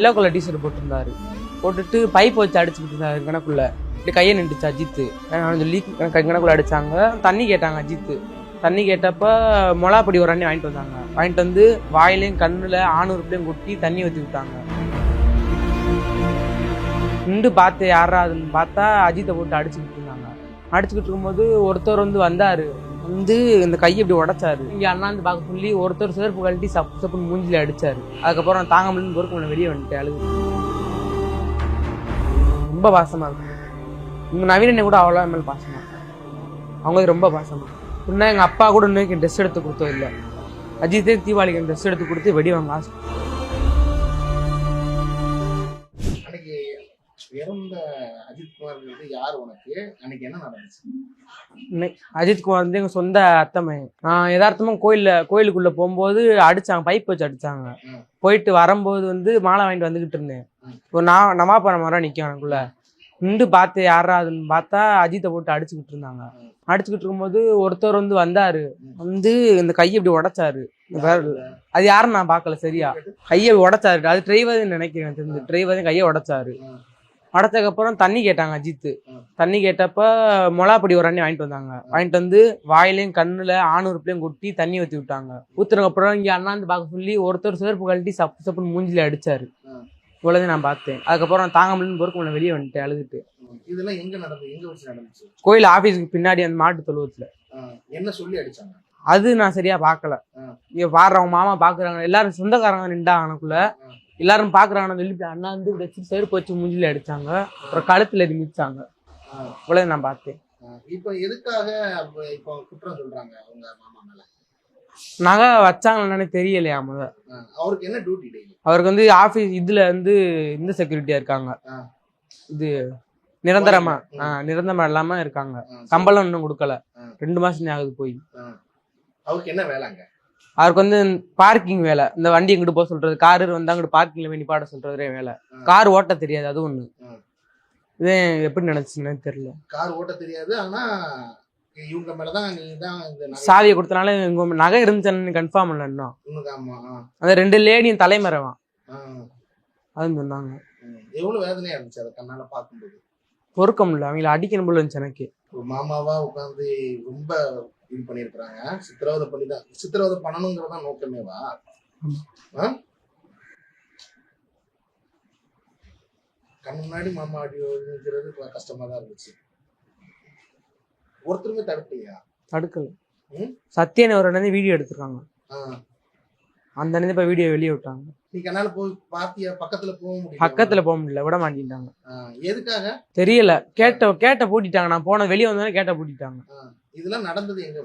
Yellow colour T shirt போட்டிருந்தாரு. போட்டுட்டு pipe வச்சு அடிச்சுக்கிட்டு இருந்தாரு கணக்குள்ள. இப்படி கையை நின்றுச்சு அஜித்து. நான் சொல்லி எனக்கு கணக்குள்ள அடிச்சாங்க. தண்ணி கேட்டாங்க அஜித்து. தண்ணி கேட்டப்ப மொளாப்பொடி ஒரு அண்ணி வாங்கிட்டு வந்தாங்க. வாங்கிட்டு வந்து வாயிலையும் கண்ணில் ஆணூறுப்லையும் கொட்டி தண்ணி ஊற்றி விட்டாங்க. நின்று பார்த்து யாராதுன்னு பார்த்தா அஜித்தை போட்டு அடிச்சுக்கிட்டு இருந்தாங்க. அடிச்சுக்கிட்டு இருக்கும்போது ஒருத்தர் வந்து வந்தார். வந்து இந்த கையை இப்படி உடைச்சாரு. இங்க அண்ணாந்து பார்க்க சொல்லி ஒருத்தர் செருப்பு கழட்டி சப்பு சப்புன்னு மூஞ்சில அடிச்சாரு. அதுக்கப்புறம் நான் தாங்க முடியல பொறுக்க முடியல வெளியே வந்துட்டேன் அழுகு ரொம்ப பாசமா இருக்கும் உங்க நவீன கூட அவ்வளோ மேல் பாசமா இருக்கும். அவங்க ரொம்ப பாசமா இன்னும் எங்க அப்பா கூட இன்னைக்கு ட்ரெஸ் எடுத்து கொடுத்தோம் இல்லை. அஜித்தே தீபாவளிக்கு ட்ரெஸ் எடுத்து கொடுத்து வெடி வாங்க ஆசை. இறந்த அஜித் குமார்ங்கிறது யார் உனக்கு? அன்னைக்கு என்ன நடந்துச்சு? இன்னைக்கு அஜித் குமார் வந்து எங்க சொந்த அத்தமை நான் யதார்த்தமா கோயில்ல கோயிலுக்குள்ள போகும்போது அடிச்சாங்க பைப் வச்சு அடிச்சாங்க. போயிட்டு வரும்போது வந்து மாலை வாங்கிட்டு வந்துகிட்டு இருந்தேன். ஒரு நான் நவாபுரம் மரம் நிற்கும் எனக்குள்ள. நின்று பார்த்து யாராதுன்னு பார்த்தா அஜித்தை போட்டு அடிச்சுக்கிட்டு இருந்தாங்க. அடிச்சுக்கிட்டு இருக்கும்போது ஒருத்தர் வந்து வந்தாரு. வந்து இந்த கையை இப்படி உடைச்சாரு. யார் அது? யாருன்னு நான் பார்க்கல சரியா? கையை உடைச்சாரு. அது டிரைவர் நினைக்கிறேன். தெரிஞ்சு டிரைவர் கையை உடைச்சாரு. ம். உடச்சதுக்கப்புறம் தண்ணி கேட்டாங்க அஜித்து. தண்ணி கேட்டப்ப மொளாப்பொடி ஒரு அண்ணி வாங்கிட்டு வந்தாங்க வாங்கிட்டு வந்து வாயிலையும் கண்ணுல ஆணூறுப்லையும் கொட்டி தண்ணி ஊற்றி விட்டாங்க ஊத்துனதுக்கு அப்புறம் இங்க அண்ணாந்து பார்க்க சொல்லி ஒருத்தர் செருப்பு கழட்டி சப்பு சப்புன்னு மூஞ்சில அடிச்சாரு ம். இவ்வளவுதான் நான் பார்த்தேன் அதுக்கப்புறம் நான் தாங்க முடியல பொறுக்க முடியல வெளியே வந்துட்டேன் அழுதுட்டு. இதெல்லாம் எங்க நடந்தது எங்க வச்சு நடந்துச்சு கோயில் ஆபீஸ்க்கு பின்னாடி அந்த மாட்டு தொழுவத்துல என்ன சொல்லி அடிச்சாங்க அது நான் சரியா பார்க்கல. இங்க பாடுறவங்க மாமா பாக்குறாங்க எல்லாரும் சொந்தக்காரங்க நின்றாங்க எனக்குள்ள ம். எல்லாரும் பாக்குறாங்கன்னு சொல்லி அண்ணா வந்து வச்சு செருப்பு வச்சு மூஞ்சில அடிச்சாங்க. அப்புறம் கழுத்துல எது மிச்சாங்க ஆ, இவ்வளவு நான் பார்த்தேன். இப்ப எதுக்காக இப்போ குற்றம் சொல்றாங்க உங்க மாமா மேல? நகை வச்சாங்கன்னு தெரியலையா முத அவருக்கு என்ன டியூட்டி அவருக்கு வந்து ஆபீஸ் இதுல வந்து இந்த செக்யூரிட்டியா இருக்காங்க. இது நிரந்தரமா நிரந்தரமா இல்லாம இருக்காங்க. சம்பளம் இன்னும் கொடுக்கல. ரெண்டு மாசம் ஆகுது போய். அவருக்கு என்ன வேலைங்க அவருக்கு வந்து பார்க்கிங் வேலை. இந்த வண்டி எங்கிட்டு போக சொல்றது? காரு வந்து அங்கிட்டு பார்க்கிங்ல வேண்டி பாட சொல்றதே வேலை. கார் ஓட்ட தெரியாது அது ஒண்ணு. இது எப்படி நினைச்சுன்னு தெரியல. கார் ஓட்ட தெரியாது ஆனா இவங்க மேலதான் நீ தான் சாவியை கொடுத்தனால இவங்க நகை இருந்துச்சுன்னு கன்ஃபார்ம் ஆ, அந்த ரெண்டு லேடியும் தலைமறைவான். அதுன்னு சொன்னாங்க. எவ்வளவு வேதனையா இருந்துச்சு அதை கண்ணால பார்க்கும்போது. பொறுக்க முடியல அவங்கள அடிக்கணும் போல இருந்துச்சு எனக்கு. மாமாவா உட்காந்து ரொம்ப இது பண்ணிருக்கிறாங்க சித்திரவதை பண்ணி தான் சித்திரவதை பண்ணணுங்கிறது நோக்கமேவா? கண் முன்னாடி மாமா அடி கஷ்டமா தான் இருந்துச்சு. ஒருத்தருமே தடுக்கலையா? தடுக்கல? சத்யன் ஒரு வீடியோ எடுத்திருக்காங்க. அந்த அண்ணன் இப்ப வீடியோ வெளியே விட்டாங்க. நீ கண்ணால போய் பாத்தியா பக்கத்துல போக முடியும் பக்கத்துல போக முடியல விட மாட்டேங்கிட்டாங்க எதுக்காக? தெரியல. கேட்ட கேட்ட பூட்டிட்டாங்க. நான் போன வெளியே வந்தோடனே கேட்ட பூட்டிட்டாங்க. இதெல்லாம் நடந்தது எங்க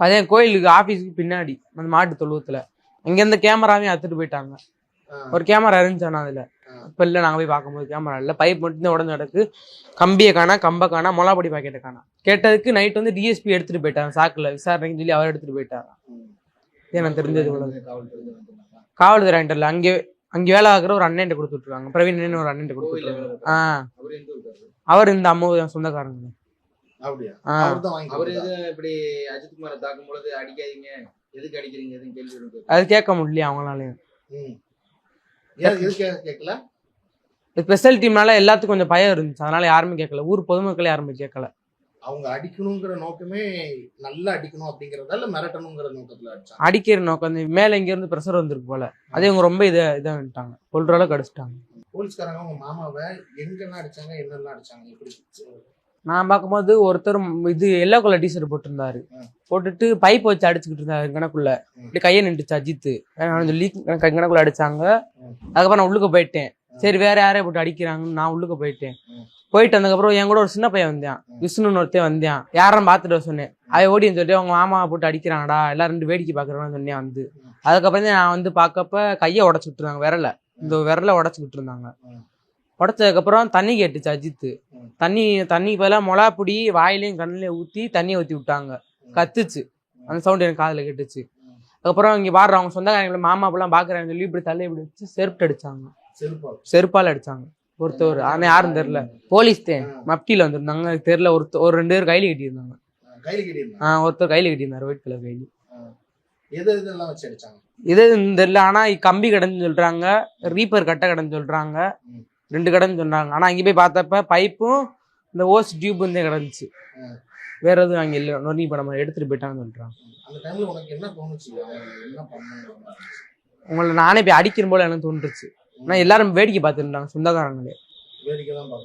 அதே கோயிலுக்கு ஆபீஸுக்கு பின்னாடி அந்த மாட்டு தொழுவத்துல. அங்க இருந்த கேமராவையும் அத்துட்டு போயிட்டாங்க. ஒரு கேமரா இருந்துச்சானா அதுல? ஆ. இப்ப இல்ல நாங்க போய் பார்க்கும்போது கேமரா இல்ல. பைப் மட்டும் உடஞ்சு கிடக்கு. கம்பியை காணா கம்ப காணா மொளாப்பொடி பாக்கெட்டை காணா. கேட்டதுக்கு நைட் வந்து டிஎஸ்பி எடுத்துட்டு போயிட்டாங்க. சாக்குல விசாரணைக்கு சொல்லி அவர் எடுத்துட்டு போயிட்டாரா? ம். இது எனக்கு தெரிஞ்சது காவல்துறை அண்டர்ல அங்கே அங்க வேலை ஆகுற ஒரு அண்ணன் கொடுத்துட்ருக்காங்க. பிரவீன் ஒரு அண்ணன் அவர் எந்த ஊர்க்காரரு? அவர் இந்த அம்மா சொந்தக்காரங்க. அப்படியா? ஆஹ் அவர் தான் வாங்கி அவர் கொடுத்தாரா? எதுவும் இப்படி அஜித் குமாரை தாக்கும் பொழுது அடிக்காதீங்க. எதுக்கு அடிக்கிறீங்க? எதுவும் கேள்வி எழுப்பு. அது கேட்க முடியல அவங்களாலையும். ஸ்பெஷல் டீம்னால எல்லாத்துக்கும் கொஞ்சம் பயம் இருந்துச்சு. அதனால யாருமே கேட்கல. ஊர் பொதுமக்கள் யாருமே கேட்கல. அவங்க அடிக்கணுங்கிற நோக்கமே நல்லா அடிக்கணும் அப்படிங்கறதா இல்ல மிரட்டணுங்கிற நோக்கத்துல அடிச்சாங்க அடிக்கிற நோக்கம் மேல இங்க இருந்து ப்ரெஷர் வந்திருக்கு போல. அதே இவங்க ரொம்ப இதை இதை வந்துட்டாங்க. கொள்ற அளவுக்கு அடிச்சிட்டாங்க. போலீஸ்காரங்க அவங்க மாமாவை எங்கெல்லாம் அடிச்சாங்க என்னெல்லாம் அடிச்சாங்க எப்படி? நான் பார்க்கும்போது ஒருத்தர் இது எல்லோ கலர் டிஷர்ட் போட்டிருந்தாரு. போட்டுட்டு பைப் வச்சு அடிச்சுக்கிட்டு இருந்தாரு கணக்குள்ள. இப்படி கையை நின்றுச்சு சொல்லி எனக்கு கணக்குள்ள அடிச்சாங்க. அதுக்கப்புறம் நான் உள்ளுக்க போயிட்டேன். சரி வேற யாரையும் போட்டு அடிக்கிறாங்கன்னு நான் உள்ளுக்க போயிட்டேன். போயிட்டு வந்ததுக்கப்புறம் என் கூட ஒரு சின்ன பையன் வந்தான். விஷ்ணுன்னு ஒருத்தன் வந்தான். யாரும் பார்த்துட்டு சொன்னேன். அவன் ஓடி சொல்லிட்டு அவங்க மாமா போட்டு அடிக்கிறாங்கடா. எல்லாரும் ரெண்டு வேடிக்கை பாக்குறான்னு சொன்னேன் வந்து. அதுக்கப்புறம் நான் வந்து பார்க்கப்ப கையை உடச்சுக்கிட்டு இருந்தாங்க விரல. இந்த விரல உடச்சுக்கிட்டு இருந்தாங்க ம். உடச்சதுக்கப்புறம் தண்ணி கேட்டுச்சு அஜித்து. தண்ணி தண்ணி பதிலாக மொளாப்பொடி வாயிலையும் கண்ணிலையும் ஊற்றி தண்ணியை ஊற்றி விட்டாங்க. கத்துச்சு. அந்த சவுண்ட் எனக்கு காதில் கேட்டுச்சு. அதுக்கப்புறம் இங்கே பாடுற அவங்க சொந்தக்காரங்களை மாமா அப்பெல்லாம் பார்க்குறாங்கன்னு சொல்லி இப்படி தள்ளி இப்படி வச்சு செருப்பு அடிச்சாங்க. செருப்பால். செருப்பால் அடிச்சாங்க. ஒருத்தர் ஆனால் யாரும் தெரில போலீஸ் ஆ. மப்டியில் வந்திருந்தாங்க. தெரில ஒருத்தர் ஒரு ரெண்டு பேர் கையில் கட்டியிருந்தாங்க. ஆ ஒருத்தர் கையில் கட்டியிருந்தாரு ஒயிட் கலர் கைலி இது இல்லை ஆனால் கம்பி கடைன்னு சொல்கிறாங்க ரீப்பர் கட்டை கடைன்னு சொல்கிறாங்க ம். ரெண்டு கடைன்னு சொன்னாங்க. ஆனால் அங்கே போய் பார்த்தப்ப பைப்பும் இந்த ஓஸ் டியூப் வந்து கிடந்துச்சு. வேற எதுவும் அங்கே இல்லை. நொறுங்கி நம்ம எடுத்துகிட்டு போயிட்டாங்கன்னு பண்ணணும் உங்களை நானே போய் அடிக்கிற போல எனக்கு தோன்றுச்சு. ஆனால் எல்லாரும் வேடிக்கை பார்த்துருந்தாங்க. சொந்தக்காரங்களே.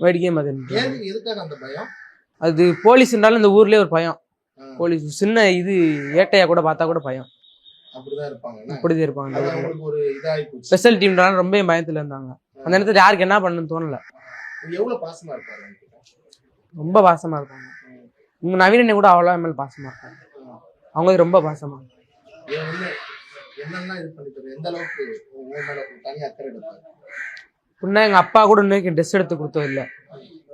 வேடிக்கையும் ஏன் எதுக்காக அந்த பயம்? அது போலீஸ்ன்றாலும் இந்த ஊர்லயே ஒரு பயம். போலீஸ் சின்ன இது ஏட்டையா கூட பார்த்தா கூட பயம். அப்படிதான் இருப்பாங்க. அவங்களுக்கு ஸ்பெஷல் டீம்னாலும் ரொம்ப பயத்துல இருந்தாங்க. அந்த நேரத்துல யாருக்கு என்ன பண்ணணும்னு தோணல? ரொம்ப பாசமா இருப்பாங்க. உங்க நவீனனை கூட அவ்வளோ மேல பாசமா இருப்பாங்க அவங்க ரொம்ப பாசமா என்னெல்லாம் இது பண்ணிட்டு எந்த அளவுக்கு மேல அக்கறை எங்க அப்பா கூட இன்னைக்கு ட்ரெஸ் எடுத்து கொடுத்தது இல்ல.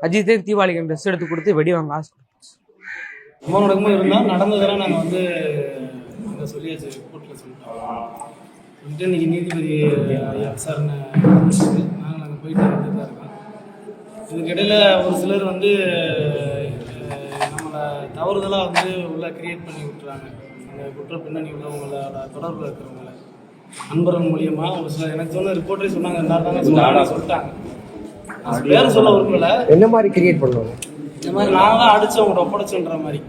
அஜித்தே தீபாவளிக்கு ட்ரெஸ் எடுத்து கொடுத்து வெடி வாங்க ஆசை சம்பவம் நடக்கும்போது இருந்தால் நடந்ததெல்லாம் நாங்கள் வந்து நாங்கள் சொல்லியாச்சு கோர்ட்டில் சொல்லிட்டோம். சொல்லிட்டு இன்னைக்கு நீதிபதி விசாரணை நாங்கள் நாங்கள் போயிட்டு வந்துட்டு தான் இருக்கோம். இதுக்கிடையில் ஒரு சிலர் வந்து நம்மளை தவறுதலாக வந்து உள்ள கிரியேட் பண்ணி விட்டுறாங்க. அந்த குற்ற பின்னணி உள்ளவங்களோட தொடர்பில் இருக்கிறவங்கள. நண்பர்கள் மூலியமா ஒரு சிலர் எனக்கு சொன்ன ரிப்போர்ட்டே சொன்னாங்க எல்லாரும் சொல்லிட்டாங்க. பேர் சொல்ல விரும்பல. என்ன மாதிரி கிரியேட் பண்ணுவாங்க? இந்த மாதிரி நாங்கள் தான் அடிச்சு அவங்கள்ட்ட ஒப்படைச்சோன்ற மாதிரி.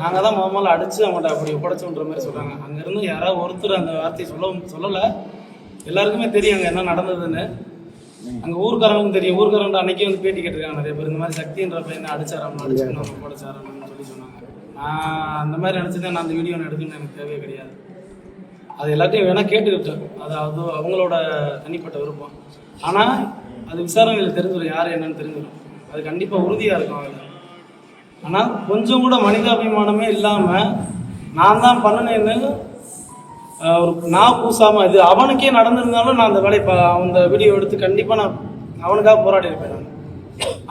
நாங்கள் தான் முத முதல்ல அடிச்சு அவங்கள்ட்ட அப்படி ஒப்படைச்சோன்ற மாதிரி சொல்கிறாங்க அங்கேருந்து யாராவது ஒருத்தர் அந்த வார்த்தையை சொல்ல சொல்லலை. எல்லாருக்குமே தெரியும் அங்கே என்ன நடந்ததுன்னு. அங்கே ஊர்க்காரங்களும் தெரியும். ஊர்க்காரங்க அன்னைக்கே வந்து பேட்டி கேட்டிருக்காங்க நிறைய பேர். இந்த மாதிரி சக்தின்ற பையனை அடிச்சாராம் அடிச்சு ஒப்படைச்சாராம்னு சொல்லி சொன்னாங்க. நான் அந்த மாதிரி நினச்சதே நான் அந்த வீடியோ எடுக்கணும்னு எனக்கு தேவையே கிடையாது. அது எல்லாத்தையும் வேணால் கேட்டுக்கிட்டேன் அது அது அவங்களோட தனிப்பட்ட விருப்பம். ஆனால் அது விசாரணையில் தெரிஞ்சிடும் யார் என்னன்னு தெரிஞ்சிடும் அது கண்டிப்பாக உறுதியாக இருக்கும் அதில். ஆனால் கொஞ்சம் கூட மனிதாபிமானமே இல்லாமல் நான் தான் பண்ணினேன்னு ஒரு நான் பூசாமல் இது அவனுக்கே நடந்திருந்தாலும் நான் அந்த வேலையை இப்போ அந்த வீடியோ எடுத்து கண்டிப்பாக நான் அவனுக்காக போராடி இருப்பேன் நான்.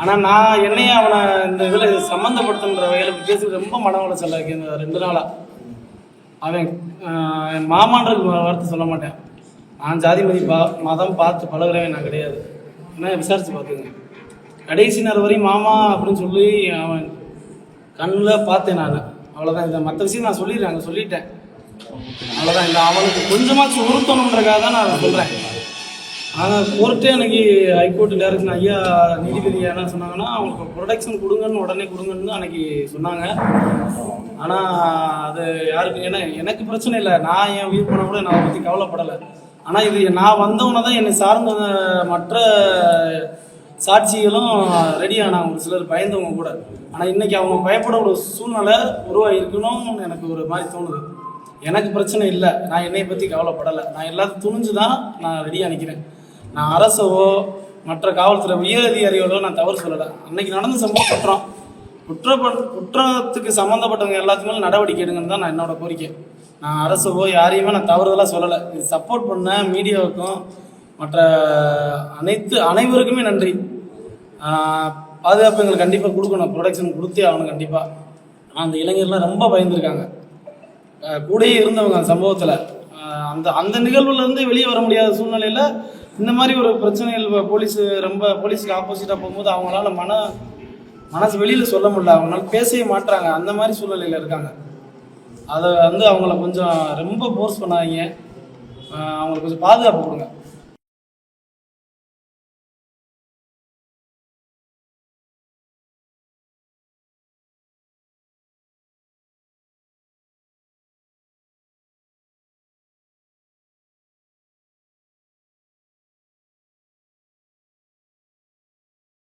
ஆனால் நான் என்னையே அவனை இந்த இதில் சம்மந்தப்படுத்துன்ற வகையில் பேசி ரொம்ப மன உளைச்சல் இந்த ரெண்டு நாளாக அவன் என் மாமான்றது வார்த்தை சொல்ல மாட்டேன். நான் ஜாதி மதி பா மதம் பார்த்து பழகிறவன் நான் கிடையாது. என்ன விசாரித்து பார்த்துங்க. கடைசி நேரம் வரையும் மாமா அப்படின்னு சொல்லி அவன் கண்ணில் பார்த்தேன் நான். அவ்வளோதான் இந்த மற்ற விஷயம் நான் சொல்லிடுறேன் அங்கே சொல்லிட்டேன். அவ்வளோதான் இந்த அவனுக்கு கொஞ்சமாச்சும் உறுத்தணுன்றக்காக தான் நான் சொல்கிறேன் ஆனால் கோர்ட்டே அன்னைக்கு ஹைகோர்ட் டேரக்ஷன் ஐயா நீதிபதி என்ன சொன்னாங்கன்னா அவங்களுக்கு ப்ரொடெக்ஷன் கொடுங்கன்னு உடனே கொடுங்கன்னு அன்னைக்கு சொன்னாங்க. ஆனால் அது யாருக்கு ஏன்னா எனக்கு பிரச்சனை இல்லை. நான் என் உயிர் பண்ண கூட நான் பற்றி கவலைப்படலை. ஆனால் இது நான் வந்தவன தான் என்னை சார்ந்த மற்ற சாட்சிகளும் ரெடி ஆனாங்க. ஒரு சிலர் பயந்தவங்க கூட. ஆனால் இன்னைக்கு அவங்க பயப்பட ஒரு சூழ்நிலை உருவாகிருக்கணும்னு எனக்கு ஒரு மாதிரி தோணுது. எனக்கு பிரச்சனை இல்லை. நான் என்னை பற்றி கவலைப்படலை. நான் எல்லாத்தையும் துணிஞ்சு தான் நான் ரெடியாக நிற்கிறேன் நான் அரசவோ மற்ற காவல்துறை உயர் அதிகாரிகளோ நான் தவறு சொல்லலை. அன்னைக்கு நடந்த சம்பவம் குற்றம். குற்ற குற்றத்துக்கு சம்மந்தப்பட்டவங்க எல்லாத்துக்குமே நடவடிக்கை எடுங்கன்னு தான் நான் என்னோட கோரிக்கை. நான் அரசவோ யாரையுமே நான் தவறுதலாக சொல்லலை. இது சப்போர்ட் பண்ண மீடியாவுக்கும் மற்ற அனைத்து அனைவருக்குமே நன்றி. பாதுகாப்பு எங்களுக்கு கண்டிப்பாக கொடுக்கணும். ப்ரொடக்ஷன் கொடுத்தே ஆகணும் கண்டிப்பாக அந்த இளைஞர்லாம் ரொம்ப பயந்துருக்காங்க. கூடயே இருந்தவங்க அந்த சம்பவத்தில். அந்த அந்த நிகழ்வுலேருந்து வெளியே வர முடியாத சூழ்நிலையில் இந்த மாதிரி ஒரு பிரச்சனைகள் போலீஸ் ரொம்ப போலீஸுக்கு ஆப்போசிட்டாக போகும்போது அவங்களால மன மனசு வெளியில் சொல்ல முடியல. அவங்களால பேசவே மாட்டுறாங்க அந்த மாதிரி சூழ்நிலையில் இருக்காங்க. அதை வந்து அவங்கள கொஞ்சம் ரொம்ப ஃபோர்ஸ் பண்ணாதீங்க. அவங்களுக்கு கொஞ்சம் பாதுகாப்பு கொடுங்க.